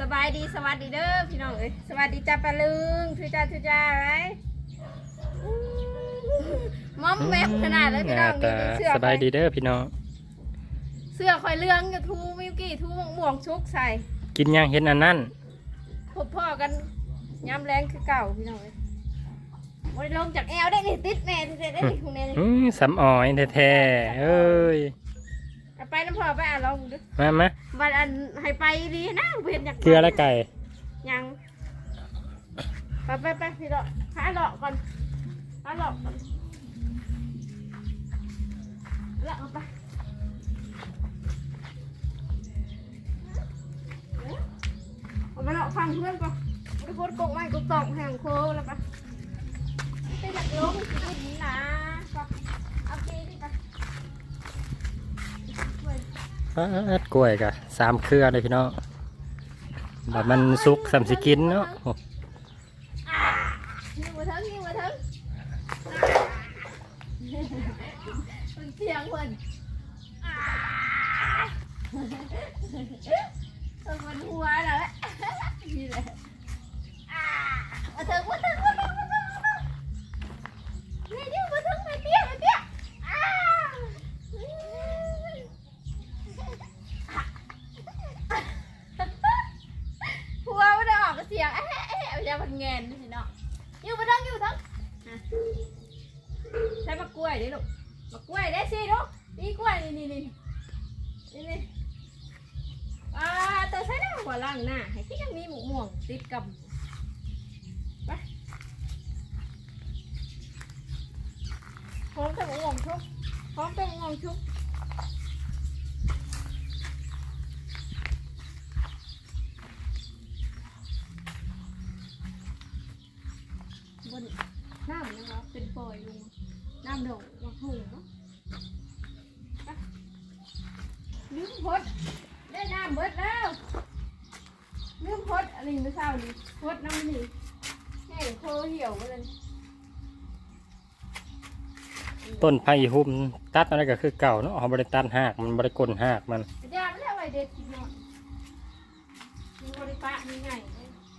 สบายดีสวัสดีเด้อพี่น้องเอ้ยสวัสดีจ้าปลาลึงทุจ้าทุจ้าไรมอมแมมขนาดเลยพี่น้องแต่นี่เสื้อสบายดีเด้อพี่น้องเสื้อคอยเรื่องกับทูมิวกี้ทูหมวกชุกใส่ กินยังเห็นอันนั้นพบพ่อกันย้ำแรงคือเก่าพี่น้องเอ้ยวันลงจากแอลได้ดิติดแม่ติดได้ดิคุณแม่นี่อืมสำออยแท้ๆเอ้ยเอา ไปน้ำพ่อไปอ่านลองดูมามาบัดอันให้ไปดีนะเห็นอยากไปเกลือและไก่ยังไปไปไปพี่เลาะหาเลาะก่อนหาเลาะก่อนเลาะเอาไปเอาไปเลาะฟังเพื่อนก่อนไปโคตรกงไม้กงตอกแห่งโคแล้วปะไปหลักลง ฟาดกล้วยกะสามเครือเลยพี่น้องแบบมันสุกสามสิกินเนาะโอ้ยิงมาทั้งยิงมาทั้งมันเสียงคนเออมันหัวแล้วแหละนี่แหละมาถึงมาถึงมาถึงมาถึงมาถึงนี่ยิงมาถึงไม่เปี้ยไม่เปี้ยอ้าวหัวไม่ได้ออกเสียงเอ๊ะเอ๊ะเอ๊ะมันเงินสิเนาะอยู่มาทั้งอยู่ทั้งอะใช้มะกล้วยดิลูกมะกล้วยได้สิลูกนี่กล้วยนี่นี่นี่นี่นี่อ่าตัวใช้ได้หัวล่างหน้าให้ที่ยังมีหมูม่วงติดกับไปพร้อมแต่หมูม่วงชุบพร้อมแต่หมูม่วงชุบบนน้ำนะคะ เป็นปล่อยลงน้ำดอกมาหุ่งเนาะไปลืมพดได้น้ำเบิดแล้วลืมพดอะไรไม่เศร้านี่พดน้ำนี่แห้งโคเหี่ยวไปเลยต้นไผ่หุ่มตัดอะไรก็คือเก่าเนาะเขาบริตัดหากมันบริกลหากมันยาไม่ได้ไว้เด็ดกินเนาะมีบริปะมีไง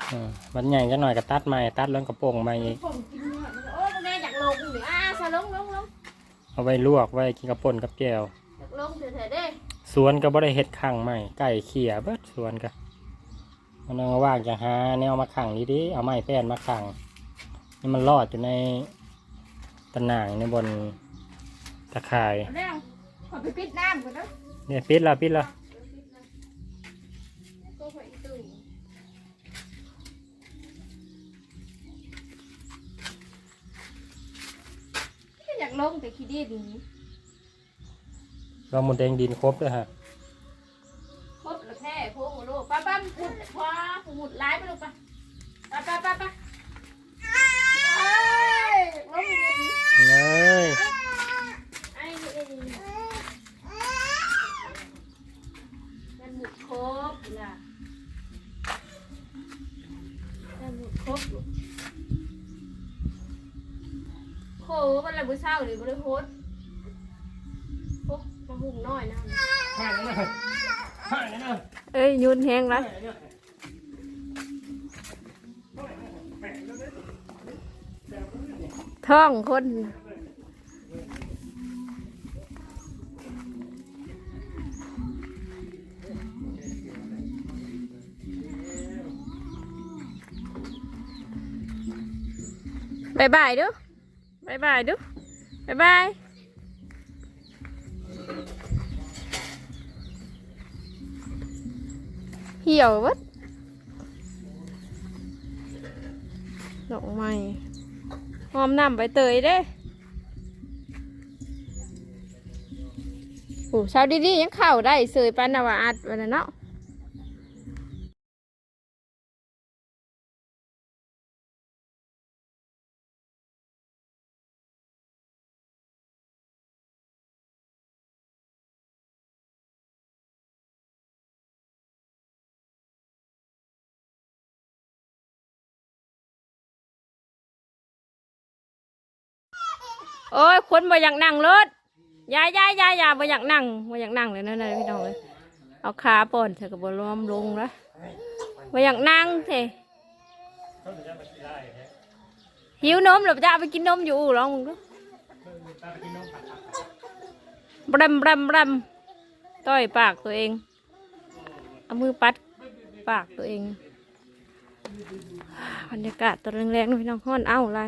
เออมันใหญ่จะหน่อยก็ตัดใหม่ตัดแล้วกระโปรงใหม่อีก ลงหรืออ่าสะลงลงลงเอาไว้ลวกไว้กินกระป่นกับแก้วอยากลงเถอะๆเด้สวนก็บ่ได้เฮ็ดขังใหม่ไก่เขี่ยเบิดสวนก็มันเอาว่างจะหาแนวมาขังดีๆเอาไม้แป้นมาขังนี่มันรอดอยู่ในตะหน่างในบนตะข่ายเอาแล้วขอไปปิดน้ำก่อนนะเนี่ยปิดและปิดและ อยากลงแต่ขี้ดีดีลองหมดแดงดินครบด้วยฮะครบแล้วแท้โค้งหัวโลกป้าป้าหุดคว้าหุดร้ายไปลูกป้าป้าป้าป้าป้าเอ้ยลงเด็ดเอ้ยไอ้นี่เองมันหมุดครบล่ะมันหมุดครบลูก โควันละมื้อเช้าหรือบริโภคพกมาหุ่มน้อยนะเอ้ยยุ่นแห้งละท้องคนบายบายดู บายบายดูบายบายเหี่ยววัดดอกไม้หอมน้ำใบเตยเด้โอ้เช้าดีๆยังเข่าได้เสยปันนาวาอัดวันนั้นเนาะ โอ้ยคนบ่อยากนั่งรถยายยายยายยาบ่อยากนั่งบ่อยากนั่งเลยนั่นน่ะพี่น้องเลยเอาขาป่อนเธอก็บ่ล้อมลงแล้วว่าอยากนั่งเถหิวนมหรือจะเอาไปกินนมอยู่ลองมึงดูบรมบรมบรมต้อยปากตัวเอง เอามือปัดปากตัวเอง บรรยากาศตอนแรงๆหน่อยน้องห้อนเอ้าอะไร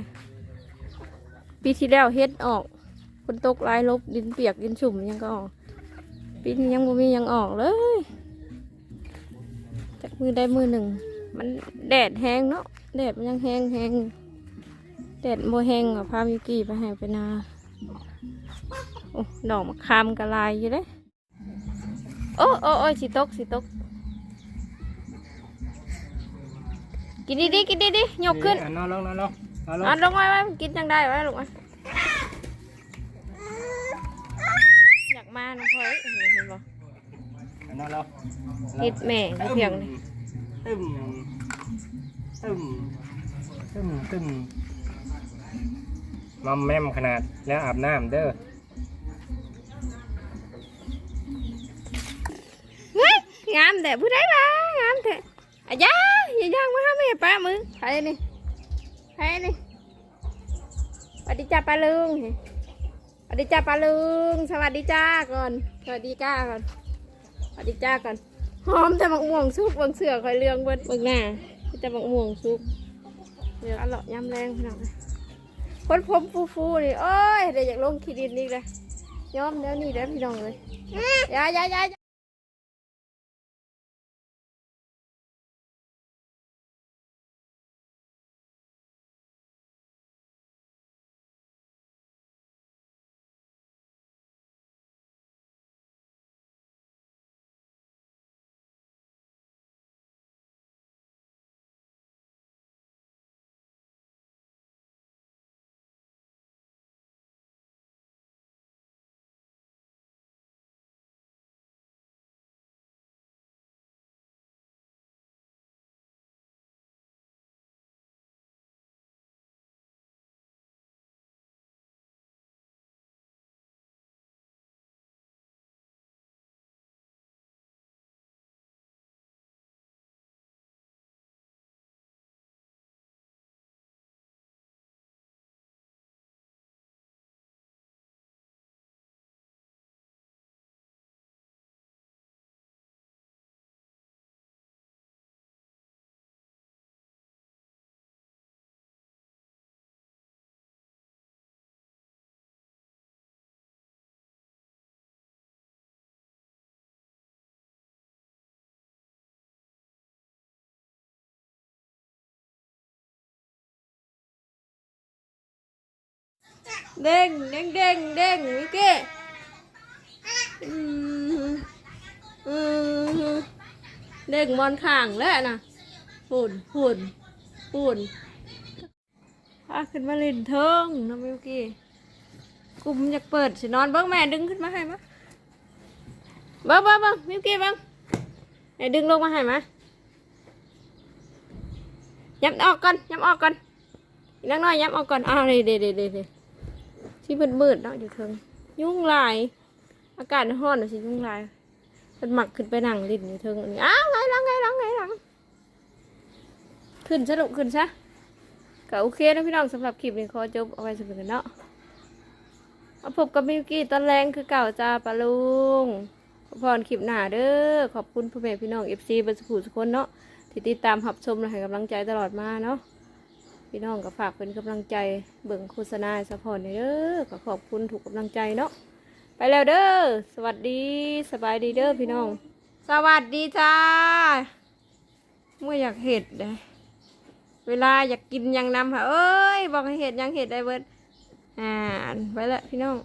ปีที่แล้วเฮ็ดออกฝนตกลายลบดินเปียกดินชุ่มยังก็ออก ปีนี้ยังบ่มียังออกเลยจากมือได้มือหนึ่ง มันแดดแห้งเนาะแดดมันยังแห้งแห้งแดดโมแห้งอะพามิกี้ไปให้ไปนาโอ้ดอกมะขามกระลายอยู่เลยโอ้โอ้โอ้สิตกสิตก กินดีๆกินดีๆยกขึ้นนอนลงนอนลง อนลงอะลงไว้ไว้มันกินจังได้ไว้ลงไว้อยากมาน้องพลอยเห็นเห็นบ่อะนอนลงติดแม่อยู่เพียงนี่ตึมตึมตึมตึมมอมแมมขนาดแล้วอาบน้ำเด้อเฮ้ยงามแต่ผู้ใดล่ะงามแต่อะย่าอย่าย่างมาหาแม่ป้ามึงไปนี่ ไปนี่สวัสดีจ้าป้าลุงสวัสดีจ้าป้าลุง สวัสดีจ้าก่อน สวัสดีจ้าก่อน สวัสดีจ้าก่อน หอมแต่มักม่วงซุกเบางเสือคอยเลืองเบิ้เบิ่งหน้าแต่มักม่วงซุกเดี๋ยวอร่อยยำแรงขนาดนั้นคนผมฟูฟูๆนี่โอ้ยเดี๋ยวอยากลงขีดินนี่เลยยอมเดี๋ยวนี้เดี๋ยวพี่น้องเลยอยาอยาอยา เด้งเด้งเด้งเด้งวิกเก้อืมอืมเด้งบอลข่างแล้วนะฝุ่นฝุ่นฝุ่นพาขึ้นมาเล่นเทิงน้องมิวกี้กลุ่มอยากเปิดสินอนเบิ้งแม่ดึงขึ้นมาให้มะเบิ้งเบิ้งเบิ้งมิวกี้เบิ้งแม่ดึงลงมาให้มายับออกก่อนยับออกก่อนนักน้อยยับออกก่อนอ้าวเดี๋ยวเดี๋ยวเดี๋ยวเดี๋ยว ที่มืดมืดเนาะอยู่เทิงยุ่งลาย อากาศร้อนสิยุ่งลายมันหมักขึ้นไปนั่งลิ้นอยู่เทิงอันนี้อ้าวไงหลังไงหลังไงหลังขึ้นซะลูกขึ้นซะก็โอเคนะพี่น้องสำหรับคลิปนี้ขอจบเอาไว้สำหรับกันเนาะมาพบกับมิวกี้ตอนแรงคือเก่าจ้าปะลุงพรคลิปหน้าเด้อขอบคุณพ่อแม่พี่น้องเอฟซีบรรสุทุกคนเนาะที่ติดตามรับชมและให้กำลังใจตลอดมาเนาะ พี่น้องก็ฝากเป็นกำลังใจเบิ่งโฆษณาสปอร์ตเด้อก็ขอบคุณถูกกำลังใจเนาะไปแล้วเด้อสวัสดีสบายดีเด้อพี่น้อง สวัสดีจ้าเมื่ออยากเห็ดเลยเวลาอยากกินยังนำค่ะเอ้ยบอกให้เห็ดยังเห็ดได้เบิดอ่าไปละพี่น้อง